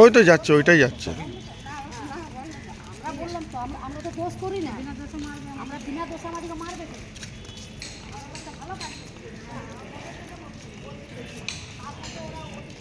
ওই তো যাচ্ছে, ওইটাই যাচ্ছে। আমরা তো দোষ করি না। আমরা বিনা দোষে আমাদেরকে মারবে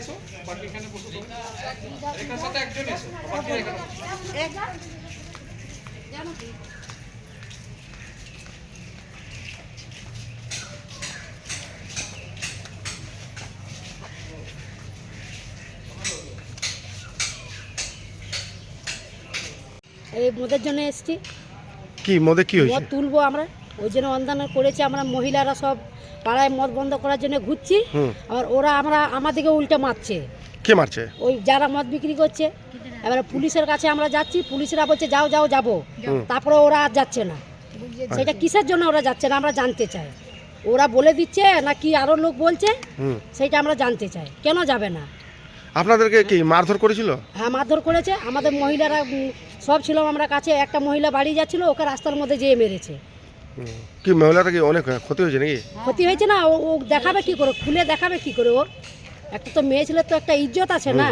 এসো? বাকি এখানে বসো। রেখার সাথে একজন এসো। বাকি এখানে এই মদের জন্য এসছি। কি মদে কি হয়েছে? তুলবো আমরা। ওই জন্য অন্দান করেছি আমরা মহিলারা সব পাড়ায় মদ বন্ধ করার জন্য ঘুরছি। আর ওরা আমরা আমাদেরকে উল্টে মারছে। কে মারছে? ওই যারা মদ বিক্রি করছে। এবারে পুলিশের কাছে আমরা যাচ্ছি পুলিশরা বলছে যাও যাও যাব। তারপরে ওরা আর যাচ্ছে না। সেটা কিসের জন্য ওরা যাচ্ছে না আমরা জানতে চাই। ওরা বলে দিচ্ছে না কি আরও লোক বলছে সেটা আমরা জানতে চাই। কেন যাবে না? আপনাদেরকে কি মারধর করেছিল? হ্যাঁ মারধর করেছে। আমাদের মহিলারা সব ছিলাম আমরা কাছে। একটা মহিলা বাড়ি যাচ্ছিল ওকে রাস্তার মধ্যে যেয়ে মেরেছে। কি মহিলাটা কি অনেক ক্ষতি হয়েছে নাকি? ক্ষতি হয়েছে না ও ও দেখাবে কি করে? খুলে দেখাবে কি করে ওর? একটা তো মেয়ে ছেলের তো একটা ইজ্জত আছে না।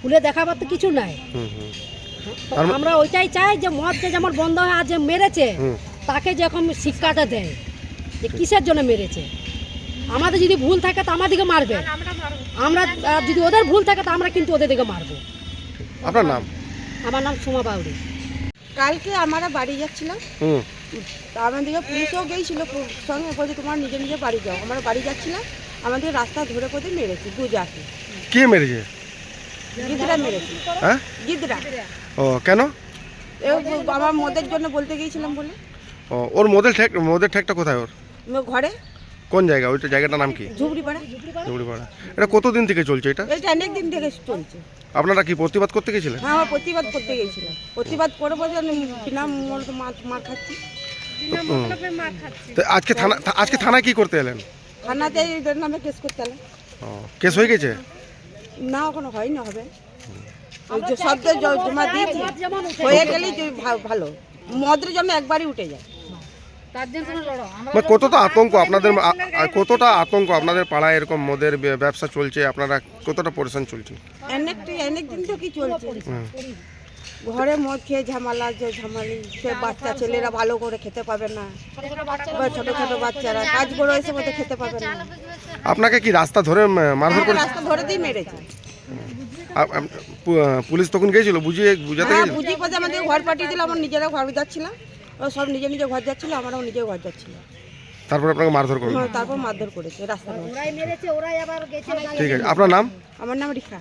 খুলে দেখাবার তো কিছু নাই। আমরা ওইটাই চাই যে মদ যে যেমন বন্ধ হয় আর যে মেরেছে তাকে যখন শিক্ষাটা দেয় যে কিসের জন্য মেরেছে? আমাদের যদি ভুল থাকে তো আমাদেরকে মারবে। আমরা যদি ওদের ভুল থাকে তো আমরা কিন্তু ওদের দিকে মারবো। আপনার নাম? আমার নাম সোমা বাউরি কালকে আমরা বাড়ি যাচ্ছিলাম। আমাদেরকে পুলিশও গিয়েছিল সঙ্গে বলছে তোমার নিজে নিজে বাড়ি যাও। আমরা বাড়ি যাচ্ছিলাম আমাদের রাস্তা ধরে করে মেরেছে দু জাতি। কে মেরেছে? গিদরা মেরেছে। হ্যাঁ? গিদরা। ও কেন? এ আমার মদের জন্য বলতে গিয়েছিলাম বলে। ও ওর মদের ঠেক মদের ঠেকটা কোথায় ওর? ঘরে। কোন জায়গা? ওইটা জায়গাটার নাম কি? ঝুবড়ি পাড়া জুবড়িপাড়া এটা কতদিন থেকে চলছে এটা? এটা অনেক দিন থেকে চলছে। আপনারা কি প্রতিবাদ করতে গেছিলেন? হ্যাঁ আমার প্রতিবাদ করতে গিয়েছিলাম। প্রতিবাদ করে আমি বিনা মার খাচ্ছি। তো আজকে থানা আজকে থানায় কি করতে এলেন? থানাতে এদের নামে কেস করতে হলে ও কেস হয়ে গেছে? না ওখানে হয় না হবে। ওই যে শব্দ জমা দিয়েছি। হয়ে গেলেই ভালো। মদের জন্য একবারই উঠে যায়। তার জন্য লড়ো আমরা মানে কতটা আতঙ্ক আপনাদের কতটা আতঙ্ক আপনাদের পাড়ায় এরকম মদের ব্যবসা চলছে? আপনারা কতটা পরেশান চলছে? অনেকটা অনেক দিন থেকেই চলছে। ঘরে মদ খেয়ে ঝামেলা যে ঝামালি সে বাচ্চা ছেলেরা ভালো করে খেতে পাবে না। ছোট ছোট বাচ্চারা কাজ করে এসে মধ্যে খেতে পাবে না। আপনাকে কি রাস্তা ধরে মারধর করে রাস্তা ধরে দিয়ে মেরেছে। পুলিশ তখন গিয়েছিল? বুঝিয়ে বুঝাতে হ্যাঁ গেছিল বুঝি পথে আমাদের ঘর পাঠিয়ে দিল আমার নিজেরা ঘর যাচ্ছিলাম। ও সব নিজে নিজে ঘর যাচ্ছিল আমরাও নিজে ঘর যাচ্ছিলাম। তারপর আপনাকে মারধর করল? হ্যাঁ, তারপর মারধর করেছে রাস্তা ওরাই মেরেছে ওরাই আবার গেছে ঠিক আছে। আপনার নাম? আমার নাম রিখা